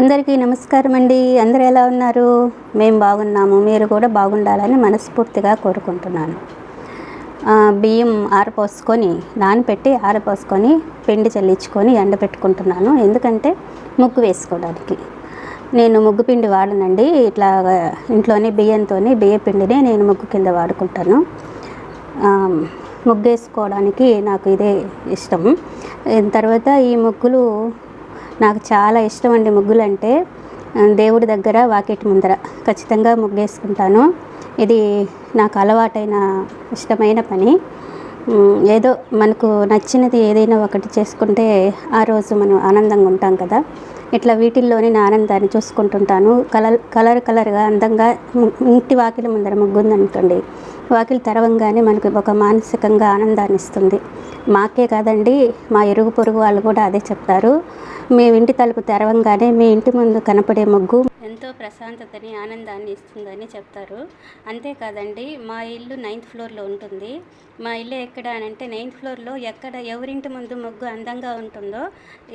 అందరికీ నమస్కారం అండి. అందరు ఎలా ఉన్నారు? మేము బాగున్నాము. మీరు కూడా బాగుండాలని మనస్ఫూర్తిగా కోరుకుంటున్నాను. బియ్యం ఆరపోసుకొని నానపెట్టి ఆరపోసుకొని పిండి చల్లించుకొని ఎండబెట్టుకుంటున్నాను ఎందుకంటే ముగ్గు వేసుకోవడానికి. నేను ముగ్గు పిండి వాడనండి. ఇట్లా ఇంట్లోనే బియ్యంతో బియ్య పిండినే నేను ముగ్గు కింద వాడుకుంటాను. ముగ్గు ముగ్గేసుకోవడానికి నాకు ఇదే ఇష్టం. తర్వాత ఈ ముగ్గులు నాకు చాలా ఇష్టం అండి ముగ్గులు అంటే దేవుడి దగ్గర వాకిటి ముందర. ఖచ్చితంగా ముగ్గేసుకుంటాను. ఇది నాకు అలవాటైన ఇష్టమైన పని. ఏదో మనకు నచ్చినది ఏదైనా ఒకటి చేసుకుంటే ఆ రోజు మనం ఆనందంగా ఉంటాం కదా. ఇట్లా వీటిల్లోనే నా ఆనందాన్ని చూసుకుంటుంటాను. కలర్ కలర్ కలర్గా అందంగా ఇంటి వాకిలి ముందర ముగ్గు ఉందనుకోండి వాకిలి తెరవంగానే మనకు ఒక మానసికంగా ఆనందాన్ని ఇస్తుంది. మాకే కాదండి మా ఇరుగు పొరుగు వాళ్ళు కూడా అదే చెప్తారు. మీ ఇంటి తలుపు తెరవంగానే మీ ఇంటి ముందు కనపడే ముగ్గు ఎంతో ప్రశాంతతని ఆనందాన్ని ఇస్తుందని చెప్తారు. అంతేకాదండి మా ఇల్లు నైన్త్ ఫ్లోర్లో ఉంటుంది. మా ఇల్లు ఎక్కడ అని అంటే నైన్త్ ఫ్లోర్లో ఎక్కడ ఎవరింటి ముందు ముగ్గు అందంగా ఉంటుందో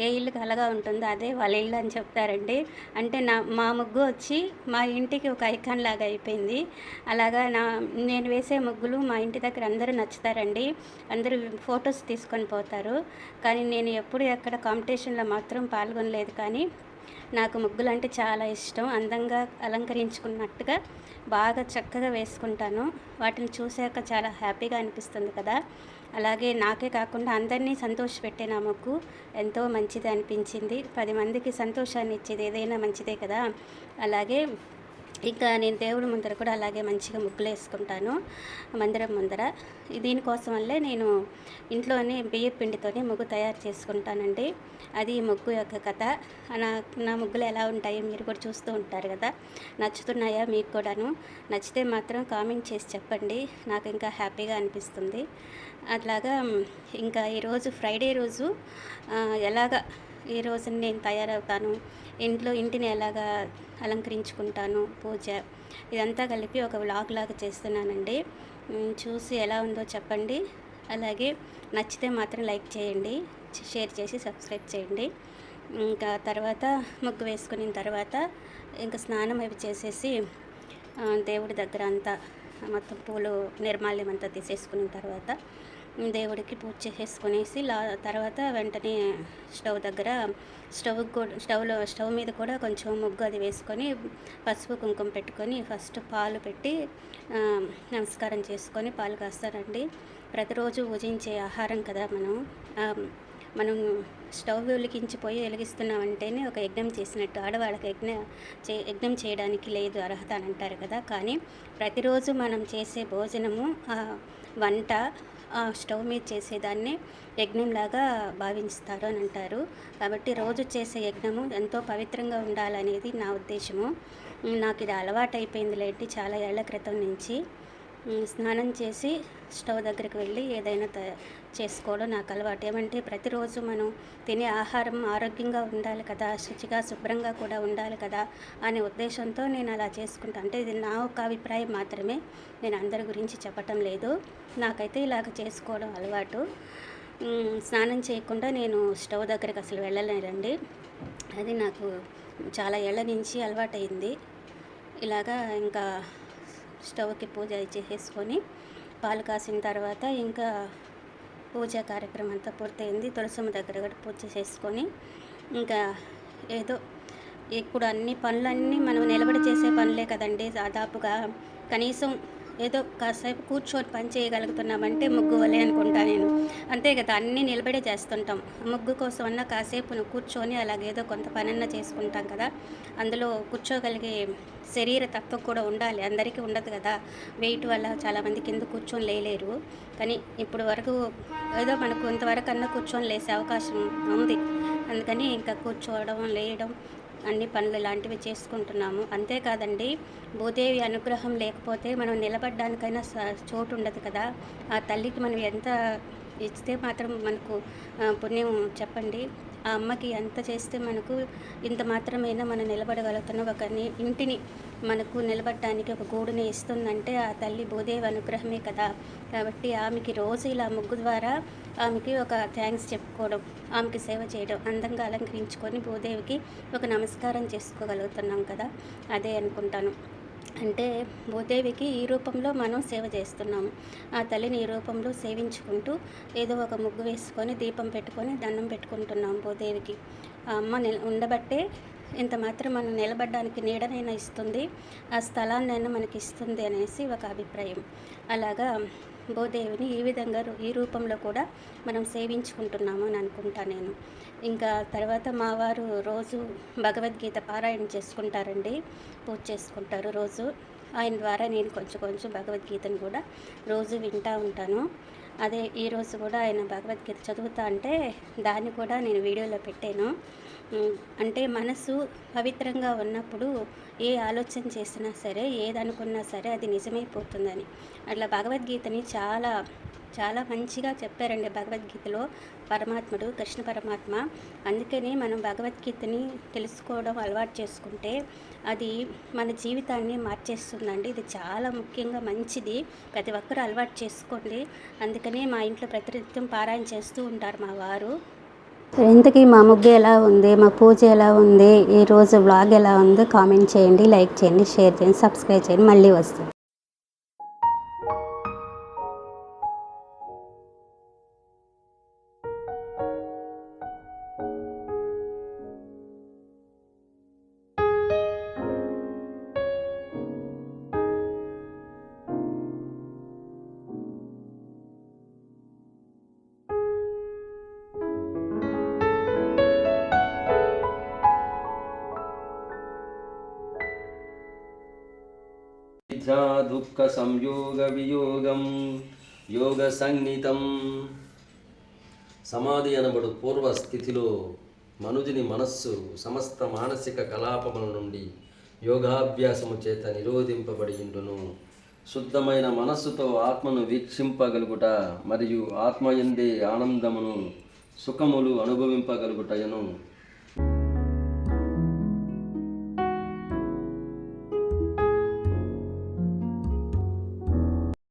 ఏ ఇల్లు కలగా ఉంటుందో అదే వాళ్ళ ఇల్లు అని చెప్తారండి. అంటే నా మా ముగ్గు వచ్చి మా ఇంటికి ఒక ఐకాన్ లాగా అయిపోయింది. అలాగా నా నేను వేసే ముగ్గులు మా ఇంటి దగ్గర అందరూ నచ్చుతారండి. అందరూ ఫొటోస్ తీసుకొని పోతారు. కానీ నేను ఎప్పుడు ఎక్కడ కాంపిటీషన్లో మాత్రం పాల్గొనలేదు. కానీ నాకు ముగ్గులు అంటే చాలా ఇష్టం. అందంగా అలంకరించుకున్నట్టుగా బాగా చక్కగా వేసుకుంటాను. వాటిని చూశాక చాలా హ్యాపీగా అనిపిస్తుంది కదా. అలాగే నాకే కాకుండా అందరినీ సంతోషపెట్టే నా ముగ్గు ఎంతో మంచిది అనిపించింది. పది మందికి సంతోషాన్ని ఇచ్చేది ఏదైనా మంచిదే కదా. అలాగే ఇంకా నేను దేవుడి ముందర కూడా అలాగే మంచిగా ముగ్గులు వేసుకుంటాను మందిరం ముందర. దీనికోసం వల్లే నేను ఇంట్లోనే బియ్య పిండితోనే ముగ్గు తయారు చేసుకుంటానండి. అది ముగ్గు యొక్క కథ. నా నా ముగ్గులు ఎలా ఉంటాయో మీరు కూడా చూస్తూ ఉంటారు కదా. నచ్చుతున్నాయా మీకు కూడాను? నచ్చితే మాత్రం కామెంట్ చేసి చెప్పండి. నాకు ఇంకా హ్యాపీగా అనిపిస్తుంది. అట్లాగా ఇంకా ఈరోజు ఫ్రైడే రోజు ఎలాగా ఎలాగ ఈ రోజున నేను తయారవుతాను. ఇంట్లో ఇంటిని ఎలాగా అలంకరించుకుంటాను పూజ ఇదంతా కలిపి ఒక వ్లాగ్ లాగా చేస్తున్నానండి. చూసి ఎలా ఉందో చెప్పండి. అలాగే నచ్చితే మాత్రం లైక్ చేయండి షేర్ చేసి సబ్స్క్రైబ్ చేయండి. ఇంకా తర్వాత ముగ్గు వేసుకున్న తర్వాత ఇంకా స్నానం అవి చేసేసి దేవుడి దగ్గర అంతా మొత్తం పూలు నిర్మాల్యం అంతా తీసేసుకున్న తర్వాత దేవుడికి పూజ చేసేసుకునేసి లా తర్వాత వెంటనే స్టవ్ దగ్గర స్టవ్ కూడా స్టవ్లో స్టవ్ మీద కూడా కొంచెం ముగ్గు అది వేసుకొని పసుపు కుంకుమ పెట్టుకొని ఫస్ట్ పాలు పెట్టి నమస్కారం చేసుకొని పాలు కాస్తారండి. ప్రతిరోజు భుజించే ఆహారం కదా మనం. మనం స్టవ్ వెలిగించిపోయి వెలిగిస్తున్నామంటేనే ఒక యజ్ఞం చేసినట్టు ఆడవాళ్ళకి యజ్ఞ చే యజ్ఞం చేయడానికి లేదు అర్హత అని అంటారు కదా. కానీ ప్రతిరోజు మనం చేసే భోజనము వంట స్టవ్ మీద చేసేదాన్ని యజ్ఞంలాగా భావిస్తారు అని అంటారు. కాబట్టి రోజు చేసే యజ్ఞము ఎంతో పవిత్రంగా ఉండాలనేది నా ఉద్దేశము. నాకు ఇది అలవాటు అయిపోయింది లేండి చాలా ఏళ్ళ క్రితం నుంచి. స్నానం చేసి స్టవ్ దగ్గరికి వెళ్ళి ఏదైనా త చేసుకోవడం నాకు అలవాటు. ఏమంటే ప్రతిరోజు మనం తినే ఆహారం ఆరోగ్యంగా ఉండాలి కదా శుచిగా శుభ్రంగా కూడా ఉండాలి కదా అనే ఉద్దేశంతో నేను అలా చేసుకుంటాను అంటే ఇది నా ఒక అభిప్రాయం మాత్రమే. నేను అందరి గురించి చెప్పటం లేదు. నాకైతే ఇలాగ చేసుకోవడం అలవాటు. స్నానం చేయకుండా నేను స్టవ్ దగ్గరికి అసలు వెళ్ళలేనండి అది నాకు చాలా ఏళ్ళ నుంచి అలవాటైంది. ఇలాగా ఇంకా స్టవ్కి పూజ చేసేసుకొని పాలు కాసిన తర్వాత ఇంకా పూజ కార్యక్రమం అంతా పూర్తయింది. తులసమ్మ దగ్గర కూడా పూజ చేసుకొని ఇంకా ఏదో ఇప్పుడు అన్ని పనులన్నీ మనం నిలబడి చేసే పనులే కదండి. దాదాపుగా కనీసం ఏదో కాసేపు కూర్చొని పని చేయగలుగుతున్నామంటే ముగ్గు వలే అనుకుంటా నేను. అంతే కదా అన్నీ నిలబడే చేస్తుంటాం. ముగ్గు కోసం అన్నా కాసేపు నువ్వు కూర్చొని అలాగేదో కొంత పనన్నా చేసుకుంటాం కదా. అందులో కూర్చోగలిగే శరీర తత్వం కూడా ఉండాలి. అందరికీ ఉండదు కదా. వెయిట్ వల్ల చాలామంది కింద కూర్చొని లేలేరు. కానీ ఇప్పుడు వరకు ఏదో మనకు కొంతవరకు అన్నా కూర్చొని లేసే అవకాశం ఉంది. అందుకని ఇంకా కూర్చోవడం లేయడం అన్ని పనులు ఇలాంటివి చేసుకుంటున్నాము. అంతేకాదండి భూదేవి అనుగ్రహం లేకపోతే మనం నిలబడడానికైనా చోటు ఉండదు కదా. ఆ తల్లికి మనం ఎంత ఇస్తే మాత్రం మనకు పుణ్యం చెప్పండి. ఆ అమ్మకి ఎంత చేస్తే మనకు ఇంత మాత్రమైనా మనం నిలబడగలుగుతున్నాం ఒక ఇంటిని మనకు నిలబడడానికి ఒక గూడుని ఇస్తుందంటే ఆ తల్లి భూదేవి అనుగ్రహమే కదా. కాబట్టి ఆమెకి రోజు ఇలా ముగ్గు ద్వారా ఆమెకి ఒక థ్యాంక్స్ చెప్పుకోవడం ఆమెకి సేవ చేయడం అందంగా అలంకరించుకొని భూదేవికి ఒక నమస్కారం చేసుకోగలుగుతున్నాం కదా? అదే అనుకుంటాను. అంటే భూదేవికి ఈ రూపంలో మనం సేవ చేస్తున్నాము. ఆ తల్లిని ఈ రూపంలో సేవించుకుంటూ ఏదో ఒక ముగ్గు వేసుకొని దీపం పెట్టుకొని దండం పెట్టుకుంటున్నాం భూదేవికి. ఆ అమ్మ నిల ఉండబట్టే ఇంత మాత్రం మనం నిలబడడానికి నీడనైనా ఇస్తుంది ఆ స్థలాన్నైనా మనకి ఇస్తుంది అనేసి ఒక అభిప్రాయం. అలాగా భూదేవిని ఈ విధంగా ఈ రూపంలో కూడా మనం సేవించుకుంటున్నాము అని అనుకుంటా నేను. ఇంకా తర్వాత మా వారు రోజు భగవద్గీత పారాయణ చేసుకుంటారండి పూజ చేసుకుంటారు రోజు. ఆయన ద్వారా నేను కొంచెం కొంచెం భగవద్గీతను కూడా రోజు వింటూ ఉంటాను. అదే ఈరోజు కూడా ఆయన భగవద్గీత చదువుతా అంటే దాన్ని కూడా నేను వీడియోలో పెట్టాను. అంటే మనసు పవిత్రంగా ఉన్నప్పుడు ఏ ఆలోచన చేసినా సరే ఏదనుకున్నా సరే అది నిజమైపోతుందని అట్లా భగవద్గీతని చాలా చాలా మంచిగా చెప్పారండి భగవద్గీతలో పరమాత్ముడు కృష్ణ పరమాత్మ. అందుకనే మనం భగవద్గీతని తెలుసుకోవడం అలవాటు చేసుకుంటే అది మన జీవితాన్ని మార్చేస్తుందండి. ఇది చాలా ముఖ్యంగా మంచిది. ప్రతి ఒక్కరూ అలవాటు చేసుకోండి. అందుకనే మా ఇంట్లో ప్రతినిత్యం పారాయణ చేస్తూ ఉంటారు మా వారు. ఇంతకీ మా ముగ్గు ఎలా ఉంది? మా పూజ ఎలా ఉంది? ఈరోజు వ్లాగ్ ఎలా ఉందో? కామెంట్ చేయండి లైక్ చేయండి షేర్ చేయండి సబ్స్క్రైబ్ చేయండి. మళ్ళీ వస్తుంది విద్యా దుఃఖ సంయోగ వియోగం యోగ సంగీతం సమాధి అనబడు పూర్వ స్థితిలో మనుజుని మనస్సు సమస్త మానసిక కలాపముల నుండి యోగాభ్యాసము చేత నిరోధింపబడి ఉండును శుద్ధమైన మనస్సుతో ఆత్మను వీక్షింపగలుగుట మరియు ఆత్మయందే ఆనందమును సుఖములు అనుభవింపగలుగుటయను.